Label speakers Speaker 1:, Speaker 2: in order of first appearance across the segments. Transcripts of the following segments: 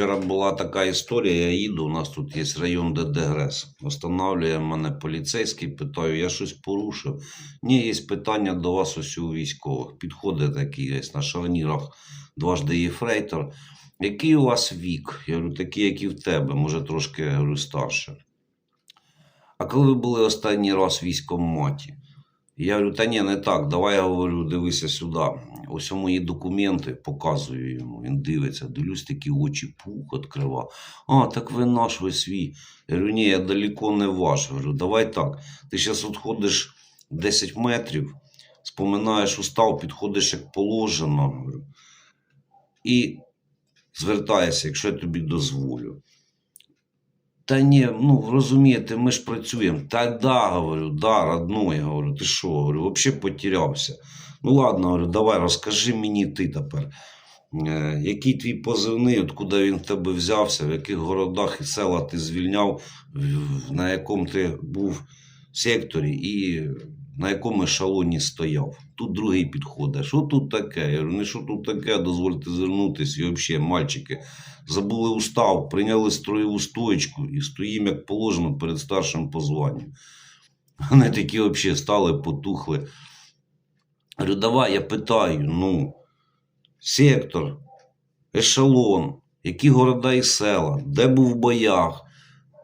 Speaker 1: Вчора була така історія, я їду, у нас тут є район де Дегрес. Останавлює мене поліцейський, питаю, я щось порушив. Ні, є питання до вас ось у військових. Підходить такий є на шарнірах дважди єфрейтор. Який у вас вік? Я говорю, такий, як і в тебе, може трошки я говорю, старше. А коли ви були останній раз в військкоматі? Я говорю, та ні, не так. Давай я говорю, дивися сюди. Ось мої документи показую йому. Він дивиться, дивлюсь, такі очі пух відкрива. А, так ви наш, ви свій. Я говорю, ні, я далеко не ваш. Я говорю, давай так. Ти зараз відходиш 10 метрів, споминаєш устав, підходиш як положено. Говорю, і звертаєшся, якщо я тобі дозволю. Та ні, ну розумієте, ми ж працюємо. Та да, говорю, да, родной, говорю, ти що, говорю, взагалі потерявся. Ну ладно, говорю, давай розкажи мені ти тепер. Е, який твій позивний, откуда він в тебе взявся, в яких городах і села ти звільняв, на якому ти був секторі і на якому ешелоні стояв. Тут другий підходить. Що тут таке? Я говорю, не що тут таке, дозвольте звернутися. І взагалі, мальчики, забули устав, прийняли строєву стоечку і стоїмо, як положено, перед старшим по званню. Вони такі взагалі стали, потухли. Говорю, давай, я питаю, ну, сектор, ешелон, які города і села, де був в боях,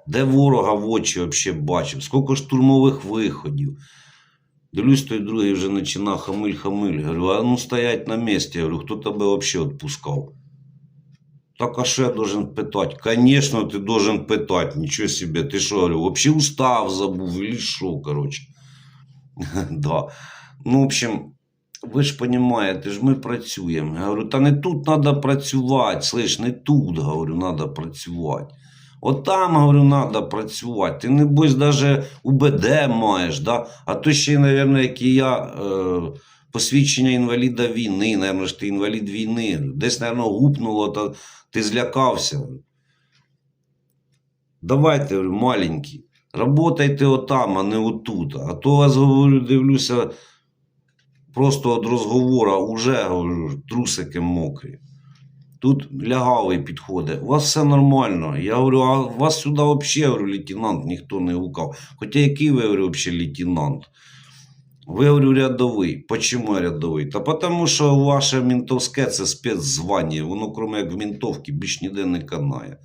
Speaker 1: де ворога в очі взагалі бачив, скільки штурмових виходів. Дивлюсь, той другий вже починав хамиль-хамиль. Говорю, а ну стоять на місці. Говорю, хто тебе взагалі відпускав? Так, а що я должен питати? Конечно, ти должен питати, нічого себе. Ти що, говорю, вообще устав забув, или що, короче. да. Ну, в общем, ви ж розумієте, ж ми працюємо. Я говорю, та не тут треба працювати, слиш, не тут, говорю, треба працювати. От там, говорю, треба працювати. Ти, небось, навіть УБД маєш, да? а то ще, мабуть, як і я, е, посвідчення інваліда війни, мабуть, ж ти інвалід війни. Десь, мабуть, гупнуло, та ти злякався. Давайте, маленькі, работайте отам, а не отут. А то вас, говорю, дивлюся, просто від розговора уже, говорю, трусики мокрі. Тут лягавий підходить. У вас все нормально. Я говорю, а вас сюди взагалі, лейтенант, ніхто не гукав. Хоча який ви, говорю, взагалі лейтенант? Ви, говорю, рядовий. Почему рядовий? Та тому, що ваше мінтовське це спецзвання. Воно, крім як в ментовці, більш ніде не канає.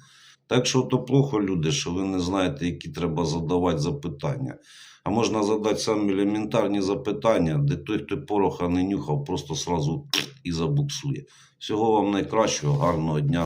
Speaker 1: Так що то плохо, люди, що ви не знаєте, які треба задавати запитання. А можна задати самі елементарні запитання, де той, хто пороха не нюхав, просто сразу і забуксує. Всього вам найкращого, гарного дня.